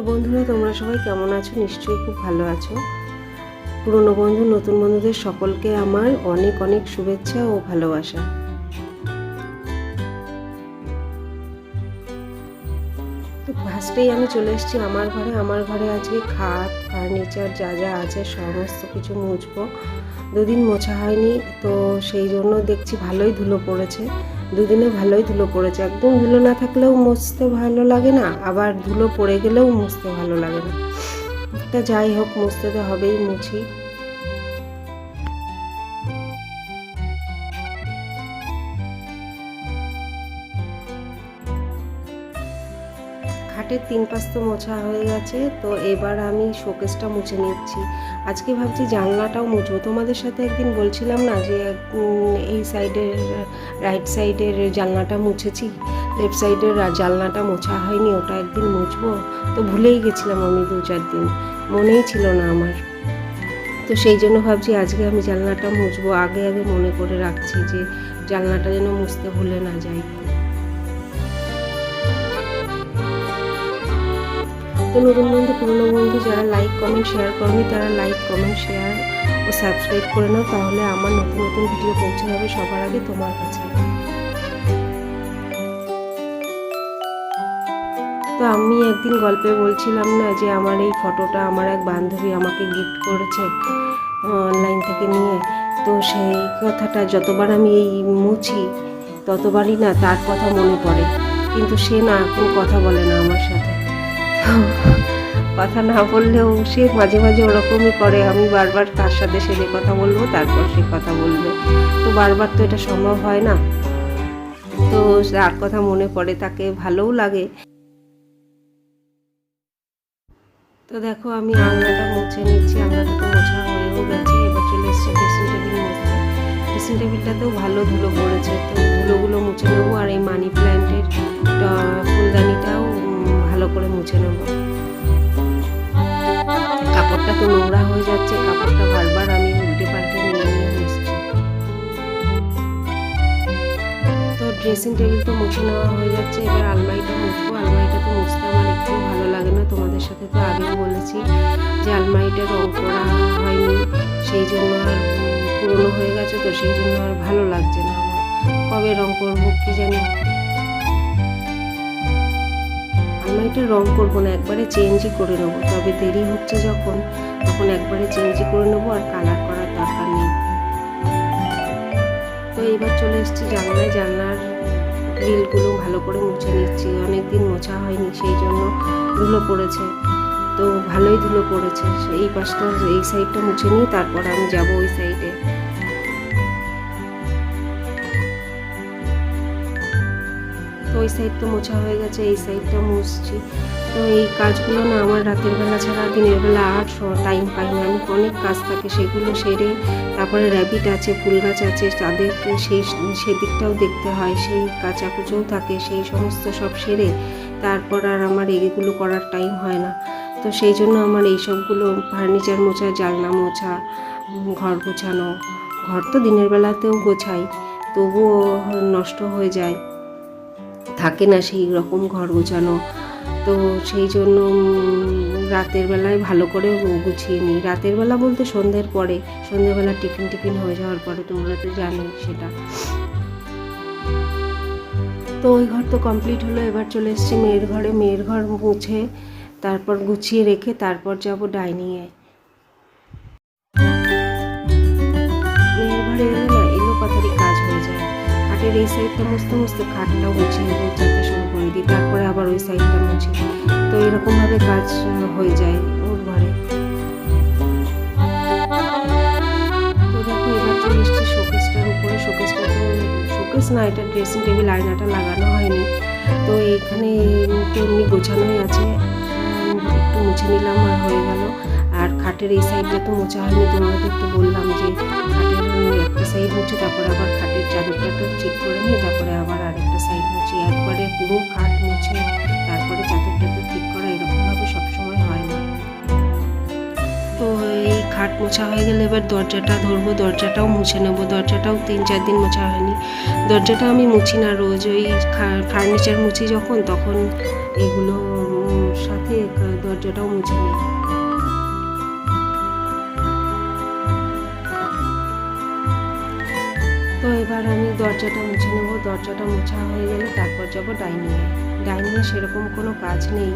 তো বন্ধুরা, তোমরা সবাই কেমন আছো? নিশ্চয়ই খুব ভালো আছো। পুরনো বন্ধু, নতুন বন্ধুদের সকলকে আমার অনেক অনেক শুভেচ্ছা ও ভালোবাসা। তো ফার্স্টেই আমি চলে এসেছি আমার ঘরে। আমার ঘরে আজকে খাট ফার্নিচার যা যা আছে সমস্ত কিছু মুছবো। দুদিন মোছা হয়নি, তো সেই জন্য দেখছি ভালোই ধুলো পড়েছে। দুদিনে ভালোই ধুলো পড়েছে। একদম ধুলো না থাকলেও মুছতে ভালো লাগে না, আবার ধুলো পড়ে গেলেও মুছতে ভালো লাগে না। তা যাই হোক, মুছতে তো হবেই মুছি। খাটের তিন পাশ তো মোছা হয়ে গেছে, তো এবার আমি শোকেসটা মুছে নিচ্ছি। আজকে ভাবছি জানলাটাও মুছবো। তোমাদের সাথে একদিন বলছিলাম না যে এই সাইডের রাইট সাইডের জানলাটা মুছেছি? লেফট সাইডের জানলাটা মোছা হয়নি, ওটা একদিন মুছবো? তো ভুলেই গেছিলাম আমি দু চার দিন। মনেই ছিল না আমার। তো সেই জন্য ভাবছি আজকে আমি জানলাটা মুছবো। আগে আগে মনে করে রাখছি যে, জানলাটা যেন মুছতে ভুলে না যাই। তো নতুন বন্ধু, পুরনো বন্ধু যারা লাইক কমেন্ট শেয়ার করেনি, তারা লাইক কমেন্ট শেয়ার ও সাবস্ক্রাইব করে নাও, তাহলে আমার নতুন নতুন ভিডিও পৌঁছে যাবে সবার আগে তোমার কাছে। তো আমি একদিন গল্পে বলছিলাম না যে আমার এই ফটোটা আমার এক বান্ধবী আমাকে গিফট করেছে অনলাইন থেকে নিয়ে। তো সেই কথাটা যতবার আমি এই মুছি, ততবারই না তার কথা মনে পড়ে। কিন্তু সে না এখন কথা বলে না আমার সাথে। কথা না বললেও সে মাঝে মাঝে ওরকমই করে। আমি বারবার তার সাথে সে কথা বলব, তারপর সে কথা বলবে। তো বারবার তো এটা সম্ভব হয় না। তো তার কথা মনে পড়ে, তাকে ভালোও লাগে। তো দেখো, আমি আলনাটা মুছে নিচ্ছি। আলনাটা তো মোছা হয়েও গেছে। এবার চলে এসেছি ড্রেসিং টেবিল মুছতে ড্রেসিং টেবিলটাতেও ভালো ধুলো পড়েছে। তো ধুলোগুলো মুছে নেব নেব। কাপড়টা তো নোংরা হয়ে যাচ্ছে, কাপড়টা বারবার আমি উল্টে পাল্টে নিয়ে নিয়ে তো ড্রেসিং টেবিল তো মুছে নেওয়া হয়ে যাচ্ছে, এবার আলমারিটা মুছবো। আলমারিটা তো মুছতে আমার একটু ভালো লাগে না, তোমাদের সাথে তো আগেও বলেছি যে আলমারিটা রং করা হয়নি, সেই জন্য আর পুরনো হয়ে গেছে, তো সেই জন্য আর ভালো লাগছে না আমার। কবে রং করব, কি জানি। আলমারিটা রং করব না, একবারে চেঞ্জই করে নেব। তবে দেরি হচ্ছে যখন, তখন একবারে চেঞ্জই করে নেব আর কালার করার দরকার নেই। তো এবার চলে এসেছি জানলায়। জানলার গ্রিলগুলো ভালো করে মুছে নিচ্ছি। অনেক দিন মোছা হয়নি, সেই জন্য ধুলো পড়েছে। তো ভালোই ধুলো পড়েছে। এই পাশটা, এই সাইডটা মুছে নিয়ে তারপর আমি যাব ওই সাইডে তো ওই সাইড তো মোছা হয়ে গেছে, এই সাইডটা মুছছি। তো এই কাজগুলো না আমার রাতের বেলা ছাড়া, দিনের বেলা আর টাইম পাই না। আমি অনেক কাজ থাকে সেগুলো সেরে তারপরে র্যাবিট আছে, ফুল গাছ আছে, তাদেরকে সেই সেদিকটাও দেখতে হয়। সেই কাচাকুচোও থাকে, সেই সমস্ত সব সেরে তারপর আর আমার এগুলো করার টাইম হয় না। তো সেই জন্য আমার এই সবগুলো ফার্নিচার মোছা, জানলা মোছা, ঘর গোছানো। ঘর তো দিনের বেলাতেও গোছাই, তবুও নষ্ট হয়ে যায়। থাকে না সেই রকম ঘর গোছানো। তো সেই জন্য রাতের বেলায় ভালো করে গুছিয়ে নিই। রাতের বেলা বলতে সন্ধ্যের পরে সন্ধ্যেবেলা টিফিন টিফিন হয়ে যাওয়ার পরে তোমরা তো জানো সেটা। তো ওই ঘর তো কমপ্লিট হলো, এবার চলে এসেছি মেয়ের ঘরে। মেয়ের ঘর মুছে, তারপর গুছিয়ে রেখে তারপর যাব ডাইনিংয়ে মেয়ের ঘরে না এলো কথারই কাজ হয়ে যায়। খাটের এই সাইডটা মুছতে মুছতে খাটটাও মুছিয়ে গোছাতে শুরু করে দিই। তারপরে আবার ওই সাইডটা মুছি তো এরকমভাবে কাজ হয়ে যায় ওর ঘরে। তো দেখো, এবার চলে এসেছি শোকেসটার উপরে। শোকেস না, এটা ড্রেসিং টেবিল আয়নাটা লাগানো হয়নি। তো এখানে তো এমনি গোছানোই আছে। একটু মুছে নিলাম আর হয়ে গেল। খাটের এই সাইডটা তো মোছা হয়নি তোমাকে একটু বললাম যে খাটের একটা সাইড মুছে তারপরে আবার খাটের চাদরটা একটু ঠিক করে নিয়ে, তারপরে আবার আরেকটা সাইড মুছি একবারে পুরো খাট মুছে, তারপরে চাদরটা তো ঠিক করা, এরকমভাবে সবসময় হয় না। তো এই খাট মোছা হয়ে গেলে এবার দরজাটা ধরবো, দরজাটাও মুছে নেব, দরজাটাও তিন চার দিন মোছা হয়নি। দরজাটা আমি মুছি না, রোজ ওই ফার্নিচার মুছি যখন, তখন এগুলো সাথে দরজাটাও মুছে নিই এবার আমি দরজাটা মুছে নেব। দরজাটা মোছা হয়ে গেলে তারপর যাব ডাইনিংয়ে ডাইনিংয়ে সেরকম কোনো কাজ নেই।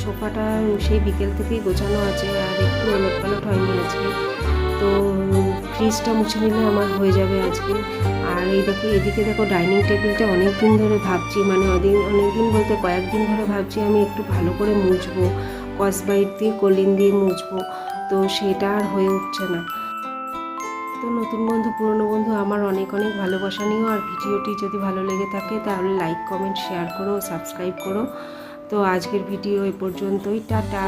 সোফাটা সেই বিকেল থেকেই গোছানো আছে আর একটু ওলট পালট হয়নি আজকে তো ফ্রিজটা মুছে নিলে আমার হয়ে যাবে আজকে। আর এই দেখো, এদিকে দেখো ডাইনিং টেবিলটা অনেক দিন ধরে ভাবছি মানে অদিন অনেক দিন বলতে কয়েকদিন ধরে ভাবছি আমি একটু ভালো করে মুছবো। কসবাইট দিয়ে কলিন দিয়ে মুছবো। তো সেটা আর হয়ে উঠছে না। তো নতুন বন্ধু, পুরনো বন্ধু আমার অনেক অনেক ভালোবাসা নিও। আর ভিডিওটি যদি ভালো লেগে থাকে, তাহলে লাইক কমেন্ট শেয়ার করো সাবস্ক্রাইব করো। তো আজকের ভিডিও এ পর্যন্তই। টাটা।